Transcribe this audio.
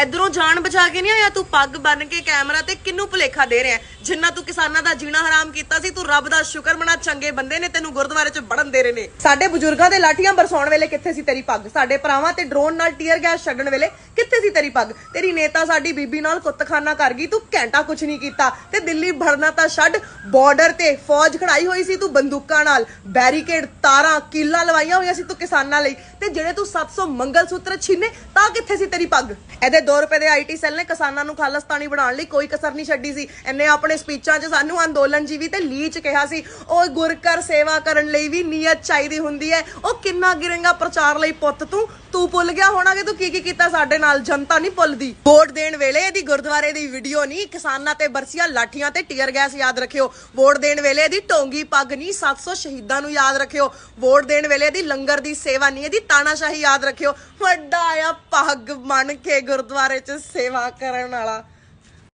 ਇਧਰੋਂ ਜਾਣ ਬਚਾ ਕੇ ਨਹੀਂ ਆਇਆ? ਤੂੰ ਪੱਗ ਬੰਨ ਕੇ ਕੈਮਰਾ ਤੇ ਕਿੰਨੂੰ ਭੁਲੇਖਾ ਦੇ ਰਿਹਾ ਜਿੰਨਾ ਤੂੰ ਕਿਸਾਨਾਂ ਦਾ ਜੀਣਾ ਹਰਾਮ ਕੀਤਾ ਸੀ, ਤੂੰ ਰੱਬ ਦਾ ਸ਼ੁਕਰ ਮਨਾ, ਚੰਗੇ ਬੰਦੇ ਨੇ ਤੈਨੂੰ ਗੁਰਦੁਆਰੇ 'ਚ ਵੜਨ ਦੇ ਰਹੇ ਨੇ। ਸਾਡੇ ਬਜ਼ੁਰਗਾਂ ਦੇ ਲਾਠੀਆਂ ਬਰਸਾਉਣ ਵੇਲੇ ਕਿੱਥੇ ਸੀ ਤੇਰੀ ਪੱਗ? ਸਾਡੇ ਭਰਾਵਾਂ ਤੇ ਡਰੋਨ ਨਾਲ ਟੀਅਰ ਗੈਸ ਛੱਡਣ ਵੇਲੇ ਕਿੱਥੇ ਸੀ ਤੇਰੀ ਪੱਗ? ਤੇਰੀ ਨੇਤਾ ਸਾਡੀ ਬੀਬੀ ਨਾਲ ਕੁੱਤਖਾਨਾ ਕਰ ਗਈ, ਤੂੰ ਘੰਟਾ ਕੁਛ ਨਹੀਂ ਕੀਤਾ। ਤੇ ਦਿੱਲੀ ਭਰਨਾ ਤਾਂ ਛੱਡ ਬਾਰਡਰ ਤੇ ਫੌਜ ਖੜਾਈ ਹੋਈ ਸੀ ਤੂੰ ਬੰਦੂਕਾਂ ਨਾਲ। ਬੈਰੀਕੇਡ ਤਾਰਾਂ, ਕੀਲਾਂ ਲਵਾਈਆਂ ਹੋਈਆਂ ਸੀ ਤੂੰ ਕਿਸਾਨਾਂ ਲਈ। ਤੇ ਜਿਹੜੇ ਤੂੰ 700 ਮੰਗਲ ਸੂਤਰ ਛੀਨੇ, ਤਾਂ ਕਿੱਥੇ ਸੀ ਤੇਰੀ ਪੱਗ? ਇਹਦੇ 2 ਰੁਪਏ ਦੇ ਆਈਟੀ ਸੈੱਲ ਨੇ ਕਿਸਾਨਾਂ ਨੂੰ ਖਾਲਸਤਾਨੀ ਬਣਾਉਣ ਲਈ ਕੋਈ ਕਸਰ ਨਹੀਂ ਛੱਡੀ ਸੀ। ਇਹਨੇ ਆਪਣੇ ਸਪੀਚਾਂ 'ਚ ਸਾਨੂੰ ਅੰਦੋਲਨ ਜੀਵੀ ਤੇ ਲੀਚ ਕਿਹਾ ਸੀ। ਉਹ ਗੁਰਕਰ ਸੇਵਾ ਕਰਨ ਲਈ ਵੀ ਨੀਅਤ ਚਾਹੀਦੀ ਹੁੰਦੀ ਹੈ। ਉਹ ਕਿੰਨਾ ਗਿਰੇਗਾ ਪ੍ਰਚਾਰ ਲਈ ਪੁੱਤ ਤੂੰ? ਤੂੰ ਭੁੱਲ ਗਿਆ ਹੋਣਾ ਕਿ ਤੂੰ ਕੀ ਕੀ ਕੀਤਾ ਸਾਡੇ ਨਾਲ? ਜਨਤਾ ਨਹੀਂ ਭੁੱਲਦੀ। ਵੋਟ ਦੇਣ ਵੇਲੇ ਇਹਦੀ ਗੁਰਦੁਆਰੇ ਦੀ ਵੀਡੀਓ ਨਹੀਂ, ਕਿਸਾਨਾਂ ਤੇ ਬਰਸੀਆਂ ਲਾਠੀਆਂ ਤੇ ਟੀਅਰ ਗੈਸ ਯਾਦ ਰੱਖਿਓ। ਵੋਟ ਦੇਣ ਵੇਲੇ ਇਹਦੀ ਟੋਂਗੀ ਪੱਗ ਨਹੀਂ 700 ਸ਼ਹੀਦਾਂ ਨੂੰ ਯਾਦ ਰੱਖਿਓ। ਵੋਟ ਦੇਣ ਵੇਲੇ ਇਹਦੀ ਲੰਗਰ ਦੀ ਸੇਵਾ ਨਹੀਂ, ਇਹਦੀ ਤਾਨਾਸ਼ਾਹੀ ਯਾਦ ਰੱਖਿਓ। ਵੱਡਾ ਆ ਪੱਗ ਮੰਨ ਕੇ ਗੁਰਦੁਆਰੇ 'ਚ ਸੇਵਾ ਕਰਨ ਵਾਲਾ।